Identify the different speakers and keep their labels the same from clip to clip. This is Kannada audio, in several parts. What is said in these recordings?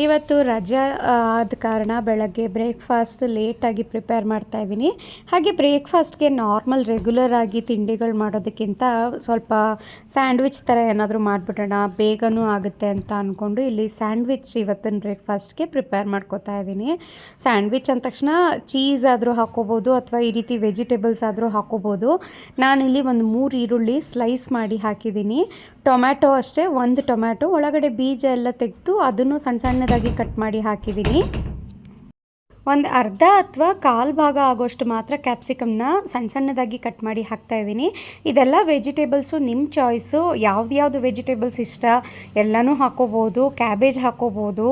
Speaker 1: ಇವತ್ತು ರಜಾ ಆದ ಕಾರಣ ಬೆಳಗ್ಗೆ ಬ್ರೇಕ್ಫಾಸ್ಟ್ ಲೇಟಾಗಿ ಪ್ರಿಪೇರ್ ಮಾಡ್ತಾ ಇದ್ದೀನಿ. ಹಾಗೆ ಬ್ರೇಕ್ಫಾಸ್ಟ್ಗೆ ನಾರ್ಮಲ್ ರೆಗ್ಯುಲರ್ ಆಗಿ ತಿಂಡಿಗಳು ಮಾಡೋದಕ್ಕಿಂತ ಸ್ವಲ್ಪ ಸ್ಯಾಂಡ್ವಿಚ್ ಥರ ಏನಾದರೂ ಮಾಡಿಬಿಡೋಣ ಬೇಗನೂ ಆಗುತ್ತೆ ಅಂತ ಅಂದ್ಕೊಂಡು ಇಲ್ಲಿ ಸ್ಯಾಂಡ್ವಿಚ್ ಇವತ್ತಿನ ಬ್ರೇಕ್ಫಾಸ್ಟ್ಗೆ ಪ್ರಿಪೇರ್ ಮಾಡ್ಕೋತಾ ಇದ್ದೀನಿ. ಸ್ಯಾಂಡ್ವಿಚ್ ಅಂದ ತಕ್ಷಣ ಚೀಸ್ ಆದರೂ ಹಾಕೋಬೋದು ಅಥವಾ ಈ ರೀತಿ ವೆಜಿಟೇಬಲ್ಸ್ ಆದರೂ ಹಾಕೋಬೋದು. ನಾನಿಲ್ಲಿ ಒಂದು ಮೂರು ಈರುಳ್ಳಿ ಸ್ಲೈಸ್ ಮಾಡಿ ಹಾಕಿದ್ದೀನಿ. ಟೊಮ್ಯಾಟೊ ಅಷ್ಟೇ, ಒಂದು ಟೊಮ್ಯಾಟೊ, ಒಳಗಡೆ ಬೀಜ ಎಲ್ಲ ತೆಗೆದು ಅದನ್ನು ಸಣ್ಣ ಸಣ್ಣ ಸಣ್ಣದಾಗಿ ಕಟ್ ಮಾಡಿ ಹಾಕಿದ್ದೀನಿ. ಒಂದು ಅರ್ಧ ಅಥವಾ ಕಾಲು ಭಾಗ ಆಗೋಷ್ಟು ಮಾತ್ರ ಕ್ಯಾಪ್ಸಿಕಮ್ನ ಸಣ್ಣ ಸಣ್ಣದಾಗಿ ಕಟ್ ಮಾಡಿ ಹಾಕ್ತಾ ಇದ್ದೀನಿ. ಇದೆಲ್ಲ ವೆಜಿಟೇಬಲ್ಸು ನಿಮ್ಮ ಚಾಯ್ಸು, ಯಾವ್ದು ವೆಜಿಟೇಬಲ್ಸ್ ಇಷ್ಟ ಎಲ್ಲನೂ ಹಾಕೋಬೋದು, ಕ್ಯಾಬೇಜ್ ಹಾಕೋಬೋದು.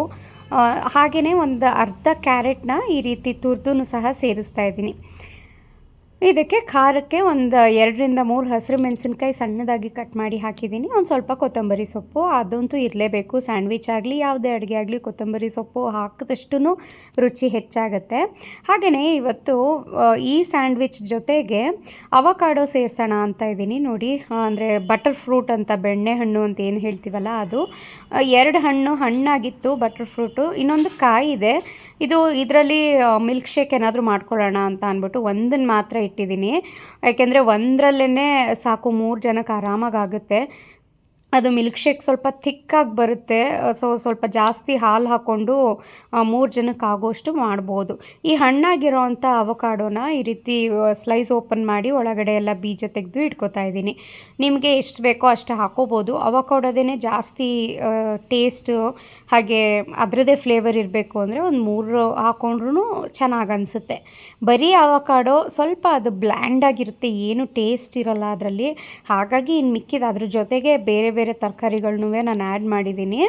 Speaker 1: ಹಾಗೆಯೇ ಒಂದು ಅರ್ಧ ಕ್ಯಾರೆಟ್ನ ಈ ರೀತಿ ತುರ್ದು ಸಹ ಸೇರಿಸ್ತಾ ಇದ್ದೀನಿ. ಇದಕ್ಕೆ ಖಾರಕ್ಕೆ ಒಂದು ಎರಡರಿಂದ ಮೂರು ಹಸಿರು ಮೆಣಸಿನ್ಕಾಯಿ ಸಣ್ಣದಾಗಿ ಕಟ್ ಮಾಡಿ ಹಾಕಿದ್ದೀನಿ. ಒಂದು ಸ್ವಲ್ಪ ಕೊತ್ತಂಬರಿ ಸೊಪ್ಪು, ಅದಂತೂ ಇರಲೇಬೇಕು. ಸ್ಯಾಂಡ್ವಿಚ್ ಆಗಲಿ, ಯಾವುದೇ ಅಡುಗೆ ಆಗಲಿ ಕೊತ್ತಂಬರಿ ಸೊಪ್ಪು ಹಾಕಿದಷ್ಟು ರುಚಿ ಹೆಚ್ಚಾಗುತ್ತೆ. ಹಾಗೆಯೇ ಇವತ್ತು ಈ ಸ್ಯಾಂಡ್ವಿಚ್ ಜೊತೆಗೆ ಅವಕಾಡೋ ಸೇರಿಸೋಣ ಅಂತ ಇದ್ದೀನಿ. ನೋಡಿ ಅಂದರೆ ಬಟರ್ ಫ್ರೂಟ್ ಅಂತ, ಬೆಣ್ಣೆ ಹಣ್ಣು ಅಂತ ಏನು ಹೇಳ್ತೀವಲ್ಲ ಅದು. ಎರಡು ಹಣ್ಣು ಹಣ್ಣಾಗಿತ್ತು ಬಟರ್ ಫ್ರೂಟು ಇನ್ನೊಂದು ಕಾಯಿ ಇದೆ. ಇದು ಇದರಲ್ಲಿ ಮಿಲ್ಕ್ ಶೇಕ್ ಏನಾದರೂ ಮಾಡ್ಕೊಳ್ಳೋಣ ಅಂತ ಅಂದ್ಬಿಟ್ಟು ಒಂದನ್ನು ಮಾತ್ರ ಇಟ್ಟಿದ್ದೀನಿ. ಯಾಕೆಂದರೆ ಒಂದರಲ್ಲೇ ಸಾಕು ಮೂರು ಜನಕ್ಕೆ ಆರಾಮಾಗಿ ಆಗುತ್ತೆ ಅದು ಮಿಲ್ಕ್ ಶೇಕ್ ಸ್ವಲ್ಪ ಥಿಕ್ಕಾಗಿ ಬರುತ್ತೆ. ಸೊ ಸ್ವಲ್ಪ ಜಾಸ್ತಿ ಹಾಲು ಹಾಕ್ಕೊಂಡು ಮೂರು ಜನಕ್ಕೆ ಆಗೋಷ್ಟು ಮಾಡ್ಬೋದು. ಈ ಹಣ್ಣಾಗಿರೋ ಅಂಥ ಅವಕಾಡೋನ ಈ ರೀತಿ ಸ್ಲೈಸ್ ಓಪನ್ ಮಾಡಿ ಒಳಗಡೆ ಎಲ್ಲ ಬೀಜ ತೆಗೆದು ಇಟ್ಕೋತಾ ಇದ್ದೀನಿ. ನಿಮಗೆ ಎಷ್ಟು ಬೇಕೋ ಅಷ್ಟು ಹಾಕೋಬೋದು. ಅವಕಾಡೋದೇ ಜಾಸ್ತಿ ಟೇಸ್ಟು ಹಾಗೆ ಅದರದ್ದೇ ಫ್ಲೇವರ್ ಇರಬೇಕು ಅಂದರೆ ಒಂದು ಮೂರು ಹಾಕೊಂಡ್ರೂ ಚೆನ್ನಾಗಿ ಅನಿಸುತ್ತೆ. ಬರೀ ಅವಕಾಡೋ ಸ್ವಲ್ಪ ಅದು ಬ್ಲ್ಯಾಂಡಾಗಿರುತ್ತೆ ಏನು ಟೇಸ್ಟ್ ಇರೋಲ್ಲ ಅದರಲ್ಲಿ. ಹಾಗಾಗಿ ಇನ್ನು ಮಿಕ್ಕಿದ ಅದ್ರ ಜೊತೆಗೆ ಬೇರೆ ತರಕಾರಿಗಳನ್ನೂ ನಾನು ಆ್ಯಡ್ ಮಾಡಿದ್ದೀನಿ.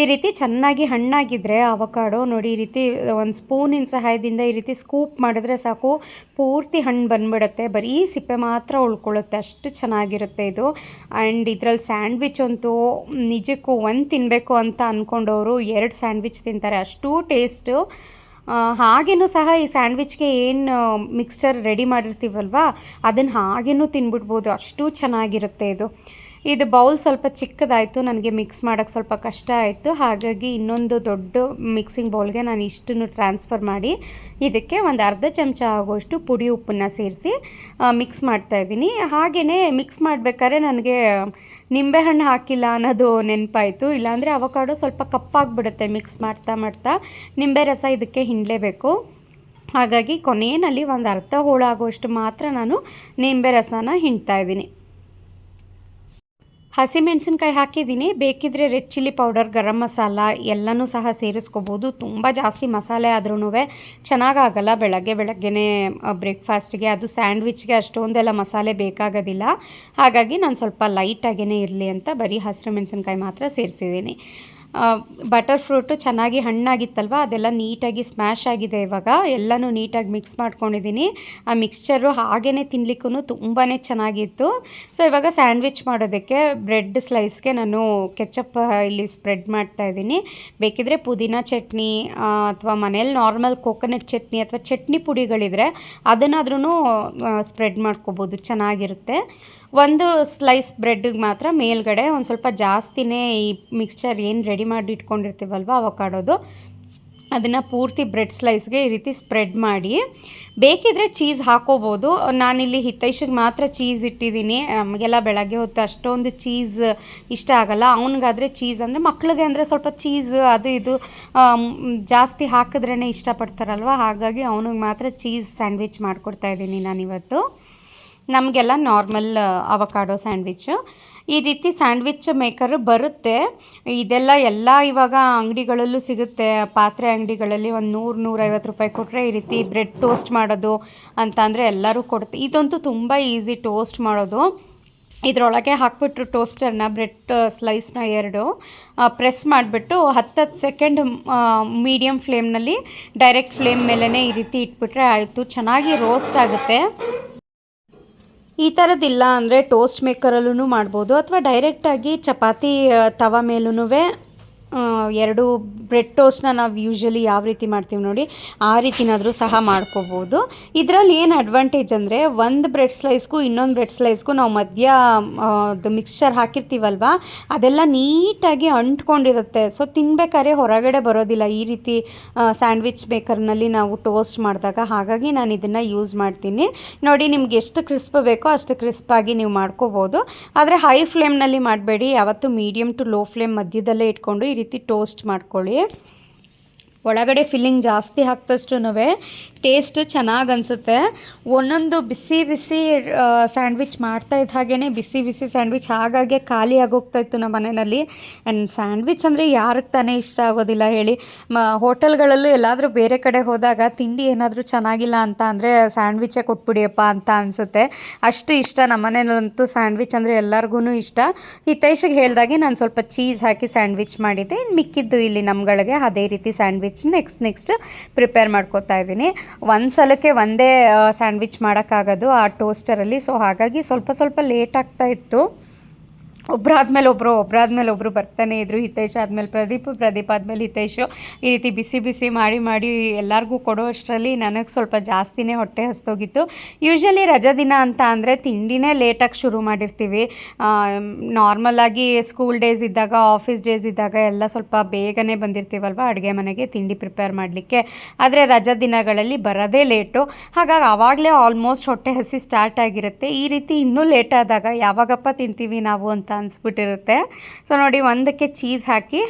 Speaker 1: ಈ ರೀತಿ ಚೆನ್ನಾಗಿ ಹಣ್ಣಾಗಿದ್ದರೆ ಅವಕಾಡೋ, ನೋಡಿ ಈ ರೀತಿ ಒಂದು ಸ್ಪೂನಿನ ಸಹಾಯದಿಂದ ಈ ರೀತಿ ಸ್ಕೂಪ್ ಮಾಡಿದ್ರೆ ಸಾಕು. ಪೂರ್ತಿ ಹಣ್ಣು ಬಂದ್ಬಿಡುತ್ತೆ, ಬರೀ ಸಿಪ್ಪೆ ಮಾತ್ರ ಉಳ್ಕೊಳ್ಳುತ್ತೆ, ಅಷ್ಟು ಚೆನ್ನಾಗಿರುತ್ತೆ ಇದು. ಆ್ಯಂಡ್ ಇದರಲ್ಲಿ ಸ್ಯಾಂಡ್ವಿಚ್ ಅಂತೂ ನಿಜಕ್ಕೂ ಒಂದು ತಿನ್ನಬೇಕು ಅಂತ ಅಂದ್ಕೊಂಡವರು ಎರಡು ಸ್ಯಾಂಡ್ವಿಚ್ ತಿಂತಾರೆ, ಅಷ್ಟು ಟೇಸ್ಟು ಹಾಗೇನೂ ಸಹ ಈ ಸ್ಯಾಂಡ್ವಿಚ್ಗೆ ಏನು ಮಿಕ್ಸ್ಚರ್ ರೆಡಿ ಮಾಡಿರ್ತೀವಲ್ವ ಅದನ್ನು ಹಾಗೇನೂ ತಿನ್ಬಿಡ್ಬೋದು, ಅಷ್ಟು ಚೆನ್ನಾಗಿರುತ್ತೆ ಇದು. ಇದು ಬೌಲ್ ಸ್ವಲ್ಪ ಚಿಕ್ಕದಾಯಿತು, ನನಗೆ ಮಿಕ್ಸ್ ಮಾಡೋಕ್ಕೆ ಸ್ವಲ್ಪ ಕಷ್ಟ ಆಯಿತು. ಹಾಗಾಗಿ ಇನ್ನೊಂದು ದೊಡ್ಡ ಮಿಕ್ಸಿಂಗ್ ಬೌಲ್ಗೆ ನಾನು ಇಷ್ಟನ್ನು ಟ್ರಾನ್ಸ್ಫರ್ ಮಾಡಿ, ಇದಕ್ಕೆ ಒಂದು ಅರ್ಧ ಚಮಚ ಆಗುವಷ್ಟು ಪುಡಿ ಉಪ್ಪನ್ನು ಸೇರಿಸಿ ಮಿಕ್ಸ್ ಮಾಡ್ತಾಯಿದ್ದೀನಿ ಹಾಗೆಯೇ ಮಿಕ್ಸ್ ಮಾಡಬೇಕಾದ್ರೆ ನನಗೆ ನಿಂಬೆಹಣ್ಣು ಹಾಕಿಲ್ಲ ಅನ್ನೋದು ನೆನಪಾಯಿತು. ಇಲ್ಲಾಂದರೆ ಅವಕಾಡೋ ಸ್ವಲ್ಪ ಕಪ್ಪಾಗಿಬಿಡುತ್ತೆ ಮಿಕ್ಸ್ ಮಾಡ್ತಾ ಮಾಡ್ತಾ. ನಿಂಬೆ ರಸ ಇದಕ್ಕೆ ಹಿಂಡಲೇಬೇಕು. ಹಾಗಾಗಿ ಕೊನೆಯಲ್ಲಿ ಒಂದು ಅರ್ಧ ಹೋಳಾಗುವಷ್ಟು ಮಾತ್ರ ನಾನು ನಿಂಬೆ ರಸನ ಹಿಂಡ್ತಾ ಇದ್ದೀನಿ. ಹಸಿಮೆಣಸಿನ್ಕಾಯಿ ಹಾಕಿದ್ದೀನಿ. ಬೇಕಿದ್ರೆ red chilli powder, garam masala ಎಲ್ಲನೂ ಸಹ ಸೇರಿಸ್ಕೋಬೋದು. ತುಂಬ ಜಾಸ್ತಿ ಮಸಾಲೆ ಆದ್ರೂ ಚೆನ್ನಾಗಾಗಲ್ಲ. ಬೆಳಗ್ಗೆ ಬೆಳಗ್ಗೆನೇ ಬ್ರೇಕ್ಫಾಸ್ಟ್ಗೆ ಅದು ಸ್ಯಾಂಡ್ವಿಚ್ಗೆ ಅಷ್ಟೊಂದೆಲ್ಲ ಮಸಾಲೆ ಬೇಕಾಗೋದಿಲ್ಲ. ಹಾಗಾಗಿ ನಾನು ಸ್ವಲ್ಪ ಲೈಟಾಗೇ ಇರಲಿ ಅಂತ ಬರೀ ಹಸಿರು ಮೆಣಸಿನ್ಕಾಯಿ ಮಾತ್ರ ಸೇರಿಸಿದ್ದೀನಿ. ಬಟರ್ ಫ್ರೂಟು ಚೆನ್ನಾಗಿ ಹಣ್ಣಾಗಿತ್ತಲ್ವ? ಅದೆಲ್ಲ ನೀಟಾಗಿ ಸ್ಮ್ಯಾಶ್ ಆಗಿದೆ ಇವಾಗ. ಎಲ್ಲನೂ ನೀಟಾಗಿ ಮಿಕ್ಸ್ ಮಾಡ್ಕೊಂಡಿದ್ದೀನಿ ಆ ಮಿಕ್ಸ್ಚರು ಹಾಗೇ ತಿನ್ನಲಿಕ್ಕೂ ತುಂಬಾ ಚೆನ್ನಾಗಿತ್ತು. ಸೊ ಇವಾಗ ಸ್ಯಾಂಡ್ವಿಚ್ ಮಾಡೋದಕ್ಕೆ ಬ್ರೆಡ್ ಸ್ಲೈಸ್ಗೆ ನಾನು ಕೆಚಪ್ ಇಲ್ಲಿ ಸ್ಪ್ರೆಡ್ ಮಾಡ್ತಾ ಇದ್ದೀನಿ. ಬೇಕಿದ್ರೆ ಪುದೀನ ಚಟ್ನಿ ಅಥವಾ ಮನೇಲಿ ನಾರ್ಮಲ್ ಕೋಕೋನಟ್ ಚಟ್ನಿ ಅಥವಾ ಚಟ್ನಿ ಪುಡಿಗಳಿದ್ರೆ ಅದನ್ನಾದ್ರೂ ಸ್ಪ್ರೆಡ್ ಮಾಡ್ಕೋಬೋದು. ಚೆನ್ನಾಗಿರುತ್ತೆ. ಒಂದು ಸ್ಲೈಸ್ ಬ್ರೆಡ್ಗೆ ಮಾತ್ರ ಮೇಲ್ಗಡೆ ಒಂದು ಸ್ವಲ್ಪ ಜಾಸ್ತಿನೇ ಈ ಮಿಕ್ಸ್ಚರ್ ಏನು ರೆಡಿ ಮಾಡಿ ಇಟ್ಕೊಂಡಿರ್ತೀವಲ್ವ ಅವಕಾಡೋದು ಅದನ್ನು ಪೂರ್ತಿ ಬ್ರೆಡ್ ಸ್ಲೈಸ್ಗೆ ಈ ರೀತಿ ಸ್ಪ್ರೆಡ್ ಮಾಡಿ. ಬೇಕಿದ್ರೆ ಚೀಸ್ ಹಾಕೋಬೋದು. ನಾನಿಲ್ಲಿ ಹಿತೈಷಿಗೆ ಮಾತ್ರ ಚೀಸ್ ಇಟ್ಟಿದ್ದೀನಿ. ನಮಗೆಲ್ಲ ಬೆಳಗ್ಗೆ ಹೊತ್ತು ಅಷ್ಟೊಂದು ಚೀಸ್ ಇಷ್ಟ ಆಗಲ್ಲ. ಅವನಿಗಾದರೆ ಚೀಸ್ ಅಂದರೆ ಮಕ್ಳಿಗೆ ಅಂದರೆ ಸ್ವಲ್ಪ ಚೀಸ್ ಅದು ಇದು ಜಾಸ್ತಿ ಹಾಕಿದ್ರೇ ಇಷ್ಟಪಡ್ತಾರಲ್ವ? ಹಾಗಾಗಿ ಅವನಿಗೆ ಮಾತ್ರ ಚೀಸ್ ಸ್ಯಾಂಡ್ವಿಚ್ ಮಾಡಿಕೊಡ್ತಾ ಇದ್ದೀನಿ ನಾನಿವತ್ತು. ನಮಗೆಲ್ಲ ನಾರ್ಮಲ್ ಅವಕಾಡೋ ಸ್ಯಾಂಡ್ವಿಚ್ ಈ ರೀತಿ ಸ್ಯಾಂಡ್ವಿಚ್ ಮೇಕರು ಬರುತ್ತೆ. ಇದೆಲ್ಲ ಎಲ್ಲ ಇವಾಗ ಅಂಗಡಿಗಳಲ್ಲೂ ಸಿಗುತ್ತೆ. ಪಾತ್ರೆ ಅಂಗಡಿಗಳಲ್ಲಿ ಒಂದು ನೂರು, ನೂರೈವತ್ತು ರೂಪಾಯಿ ಕೊಟ್ಟರೆ ಈ ರೀತಿ ಬ್ರೆಡ್ ಟೋಸ್ಟ್ ಮಾಡೋದು ಅಂತ ಅಂದರೆ ಎಲ್ಲರೂ ಕೊಡುತ್ತೆ ಇದಂತೂ ತುಂಬ ಈಸಿ ಟೋಸ್ಟ್ ಮಾಡೋದು. ಇದರೊಳಗೆ ಹಾಕ್ಬಿಟ್ಟು ಟೋಸ್ಟರ್ನ ಬ್ರೆಡ್ ಸ್ಲೈಸ್ನ ಎರಡು. ಪ್ರೆಸ್ ಮಾಡಿಬಿಟ್ಟು ಹತ್ತತ್ತು ಸೆಕೆಂಡ್ ಮೀಡಿಯಮ್ ಫ್ಲೇಮ್ನಲ್ಲಿ ಡೈರೆಕ್ಟ್ ಫ್ಲೇಮ್ ಮೇಲೇ ಈ ರೀತಿ ಇಟ್ಬಿಟ್ರೆ ಆಯಿತು. ಚೆನ್ನಾಗಿ ರೋಸ್ಟ್ ಆಗುತ್ತೆ. ಈ ಥರದ್ದಿಲ್ಲ ಅಂದರೆ ಟೋಸ್ಟ್ ಮೇಕರಲ್ಲೂ ಮಾಡ್ಬೋದು ಅಥವಾ ಡೈರೆಕ್ಟಾಗಿ ಚಪಾತಿ ತವ ಮೇಲೂ ಎರಡು ಬ್ರೆಡ್ ಟೋಸ್ಟ್ನ ನಾವು ಯೂಶ್ವಲಿ ಯಾವ ರೀತಿ ಮಾಡ್ತೀವಿ ನೋಡಿ, ಆ ರೀತಿನಾದರೂ ಸಹ ಮಾಡ್ಕೋಬೋದು. ಇದರಲ್ಲಿ ಏನು ಅಡ್ವಾಂಟೇಜ್ ಅಂದರೆ, ಒಂದು ಬ್ರೆಡ್ ಸ್ಲೈಸ್ಗೂ ಇನ್ನೊಂದು ಬ್ರೆಡ್ ಸ್ಲೈಸ್ಗೂ ನಾವು ಮಧ್ಯ ಅದು ಮಿಕ್ಸ್ಚರ್ ಹಾಕಿರ್ತೀವಲ್ವ, ಅದೆಲ್ಲ ನೀಟಾಗಿ ಅಂಟ್ಕೊಂಡಿರುತ್ತೆ. ಸೊ ತಿನ್ಬೇಕಾದ್ರೆ ಹೊರಗಡೆ ಬರೋದಿಲ್ಲ. ಈ ರೀತಿ ಸ್ಯಾಂಡ್ವಿಚ್ ಬೇಕರ್ನಲ್ಲಿ ನಾವು ಟೋಸ್ಟ್ ಮಾಡಿದಾಗ ಹಾಗಾಗಿ ನಾನು ಇದನ್ನು ಯೂಸ್ ಮಾಡ್ತೀನಿ. ನೋಡಿ, ನಿಮ್ಗೆ ಎಷ್ಟು ಕ್ರಿಸ್ಪ್ ಬೇಕೋ ಅಷ್ಟು ಕ್ರಿಸ್ಪಾಗಿ ನೀವು ಮಾಡ್ಕೋಬೋದು. ಆದರೆ ಹೈ ಫ್ಲೇಮ್ನಲ್ಲಿ ಮಾಡಬೇಡಿ. ಯಾವತ್ತೂ ಮೀಡಿಯಮ್ ಟು ಲೋ ಫ್ಲೇಮ್ ಮಧ್ಯದಲ್ಲೇ ಇಟ್ಕೊಂಡು ಈ ರೀತಿ ಟೋಸ್ಟ್ ಮಾಡ್ಕೊಳ್ಳಿ. ಒಳಗಡೆ ಫಿಲ್ಲಿಂಗ್ ಜಾಸ್ತಿ ಹಾಕ್ದಷ್ಟು ಟೇಸ್ಟ್ ಚೆನ್ನಾಗಿ ಅನಿಸುತ್ತೆ. ಒಂದೊಂದು ಬಿಸಿ ಬಿಸಿ ಸ್ಯಾಂಡ್ವಿಚ್ ಮಾಡ್ತಾ ಇದ್ದ ಹಾಗೇ ಬಿಸಿ ಬಿಸಿ ಸ್ಯಾಂಡ್ವಿಚ್ ಹಾಗಾಗೆ ಖಾಲಿ ಆಗೋಗ್ತಾ ಇತ್ತು ನಮ್ಮ ಮನೆಯಲ್ಲಿ. ಆ್ಯಂಡ್ ಸ್ಯಾಂಡ್ವಿಚ್ ಅಂದರೆ ಯಾರಿಗೆ ತಾನೇ ಇಷ್ಟ ಆಗೋದಿಲ್ಲ ಹೇಳಿ. ಮ, ಹೋಟೆಲ್ಗಳಲ್ಲೂ ಎಲ್ಲಾದರೂ ಬೇರೆ ಕಡೆ ಹೋದಾಗ ತಿಂಡಿ ಏನಾದರೂ ಚೆನ್ನಾಗಿಲ್ಲ ಅಂತ ಅಂದರೆ ಸ್ಯಾಂಡ್ವಿಚೇ ಕೊಟ್ಬಿಡಿಯಪ್ಪ ಅಂತ ಅನಿಸುತ್ತೆ. ಅಷ್ಟು ಇಷ್ಟ ನಮ್ಮ ಮನೆಯಲ್ಲಂತೂ ಸ್ಯಾಂಡ್ವಿಚ್ ಅಂದರೆ ಎಲ್ಲರಿಗೂ ಇಷ್ಟ. ಹಿತೈಷಿಗೆ ಹೇಳ್ದಾಗೆ ನಾನು ಸ್ವಲ್ಪ ಚೀಸ್ ಹಾಕಿ ಸ್ಯಾಂಡ್ವಿಚ್ ಮಾಡಿದ್ದೆ. ಇನ್ನು ಮಿಕ್ಕಿದ್ದು ಇಲ್ಲಿ ನಮ್ಗಳಿಗೆ ಅದೇ ರೀತಿ ಸ್ಯಾಂಡ್ವಿಚ್ ನೆಕ್ಸ್ಟ್ ನೆಕ್ಸ್ಟ್ ಪ್ರಿಪೇರ್ ಮಾಡ್ಕೋತಾ ಇದ್ದೀನಿ. ಒಂದು ಸಲಕ್ಕೆ ಒಂದೇ ಸ್ಯಾಂಡ್ವಿಚ್ ಮಾಡೋಕ್ಕಾಗೋದು ಆ ಟೋಸ್ಟರಲ್ಲಿ ಸೊ ಹಾಗಾಗಿ ಸ್ವಲ್ಪ ಸ್ವಲ್ಪ ಲೇಟ್ ಆಗ್ತಾ ಇತ್ತು. ಒಬ್ಬರಾದ್ಮೇಲೆ ಒಬ್ಬರು ಒಬ್ಬರಾದ್ಮೇಲೆ ಒಬ್ಬರು ಬರ್ತಾನೆ ಇದ್ರು. ಹಿತೇಶ್ ಆದಮೇಲೆ ಪ್ರದೀಪ್ ಪ್ರದೀಪ್ ಆದಮೇಲೆ ಹಿತೇಶು ಈ ರೀತಿ ಬಿಸಿ ಬಿಸಿ ಮಾಡಿ ಮಾಡಿ ಎಲ್ಲರಿಗೂ ಕೊಡೋ ಅಷ್ಟರಲ್ಲಿ ನನಗೆ ಸ್ವಲ್ಪ ಜಾಸ್ತಿನೇ ಹೊಟ್ಟೆ ಹಸ್ತೋಗಿತ್ತು ಯೂಶ್ವಲಿ ರಜಾ ದಿನ ಅಂತ ಅಂದರೆ ತಿಂಡಿನೇ ಲೇಟಾಗಿ ಶುರು ಮಾಡಿರ್ತೀವಿ. ನಾರ್ಮಲಾಗಿ ಸ್ಕೂಲ್ ಡೇಸ್ ಇದ್ದಾಗ ಆಫೀಸ್ ಡೇಸ್ ಇದ್ದಾಗ ಎಲ್ಲ ಸ್ವಲ್ಪ ಬೇಗನೆ ಬಂದಿರ್ತೀವಲ್ವ ಅಡುಗೆ ಮನೆಗೆ ತಿಂಡಿ ಪ್ರಿಪೇರ್ ಮಾಡಲಿಕ್ಕೆ. ಆದರೆ ರಜಾ ದಿನಗಳಲ್ಲಿ ಬರೋದೇ ಲೇಟು ಹಾಗಾಗಿ ಆವಾಗಲೇ ಆಲ್ಮೋಸ್ಟ್ ಹೊಟ್ಟೆ ಹಸಿ ಸ್ಟಾರ್ಟ್ ಆಗಿರುತ್ತೆ. ಈ ರೀತಿ ಇನ್ನೂ ಲೇಟಾದಾಗ ಯಾವಾಗಪ್ಪ ತಿಂತೀವಿ ನಾವು ಅಂತ ಅನಿಸ್ಬಿಟ್ಟಿರುತ್ತೆ. ಸೊ ನೋಡಿ ಒಂದಕ್ಕೆ ಚೀಸ್ ಹಾಕಿ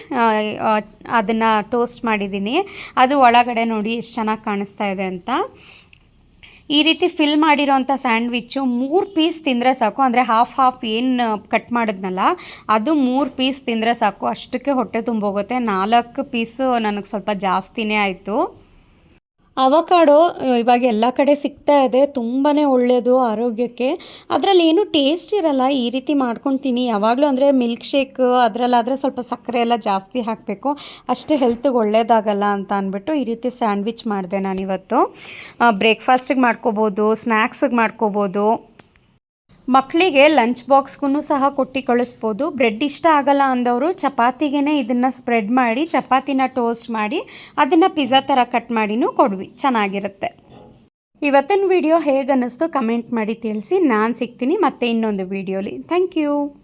Speaker 1: ಅದನ್ನು ಟೋಸ್ಟ್ ಮಾಡಿದ್ದೀನಿ. ಅದು ಒಳಗಡೆ ನೋಡಿ ಎಷ್ಟು ಚೆನ್ನಾಗಿ ಕಾಣಿಸ್ತಾ ಇದೆ ಅಂತ. ಈ ರೀತಿ ಫಿಲ್ ಮಾಡಿರೋಂಥ ಸ್ಯಾಂಡ್ವಿಚ್ಚು ಮೂರು ಪೀಸ್ ತಿಂದರೆ ಸಾಕು. ಅಂದರೆ ಹಾಫ್ ಹಾಫ್ ಏನು ಕಟ್ ಮಾಡಿದ್ನಲ್ಲ, ಅದು ಮೂರು ಪೀಸ್ ತಿಂದರೆ ಸಾಕು. ಅಷ್ಟಕ್ಕೆ ಹೊಟ್ಟೆ ತುಂಬೋಗುತ್ತೆ. ನಾಲ್ಕು ಪೀಸು ನನಗೆ ಸ್ವಲ್ಪ ಜಾಸ್ತಿನೇ ಆಯಿತು. ಅವಕಾಡೋ ಇವಾಗ ಎಲ್ಲ ಕಡೆ ಸಿಗ್ತಾ ಇದೆ ತುಂಬಾ ಒಳ್ಳೆಯದು ಆರೋಗ್ಯಕ್ಕೆ. ಅದರಲ್ಲಿ ಏನು ಟೇಸ್ಟ್ ಇರಲ್ಲ, ಈ ರೀತಿ ಮಾಡ್ಕೊತೀನಿ. ಯಾವಾಗಲೂ ಅಂದರೆ ಮಿಲ್ಕ್ ಶೇಕ್, ಅದರಲ್ಲಾದರೆ ಸ್ವಲ್ಪ ಸಕ್ಕರೆ ಎಲ್ಲ ಜಾಸ್ತಿ ಹಾಕಬೇಕು. ಅಷ್ಟೇ ಹೆಲ್ತ್ಗೆ ಒಳ್ಳೇದಾಗಲ್ಲ ಅಂತ ಅಂದ್ಬಿಟ್ಟು ಈ ರೀತಿ ಸ್ಯಾಂಡ್ವಿಚ್ ಮಾಡಿದೆ ನಾನಿವತ್ತು. ಬ್ರೇಕ್ಫಾಸ್ಟಿಗೆ ಮಾಡ್ಕೋಬೋದು ಸ್ನ್ಯಾಕ್ಸಿಗೆ ಮಾಡ್ಕೋಬೋದು. ಮಕ್ಕಳಿಗೆ ಲಂಚ್ ಬಾಕ್ಸ್ಗೂ ಸಹ ಕೊಟ್ಟು ಕಳಿಸ್ಬೋದು. ಬ್ರೆಡ್ ಇಷ್ಟ ಆಗಲ್ಲ ಅಂದವರು ಚಪಾತಿಗೆ ಇದನ್ನು ಸ್ಪ್ರೆಡ್ ಮಾಡಿ, ಚಪಾತಿನ ಟೋಸ್ಟ್ ಮಾಡಿ, ಅದನ್ನು ಪಿಜ್ಜಾ ಥರ ಕಟ್ ಮಾಡಿನೂ ಕೊಡ್ವಿ. ಚೆನ್ನಾಗಿರುತ್ತೆ. ಇವತ್ತಿನ ವಿಡಿಯೋ ಹೇಗೆ ಅನ್ನಿಸ್ತು ಕಮೆಂಟ್ ಮಾಡಿ ತಿಳಿಸಿ. ನಾನು ಸಿಗ್ತೀನಿ ಮತ್ತೆ ಇನ್ನೊಂದು ವಿಡಿಯೋಲಿ ಥ್ಯಾಂಕ್ ಯು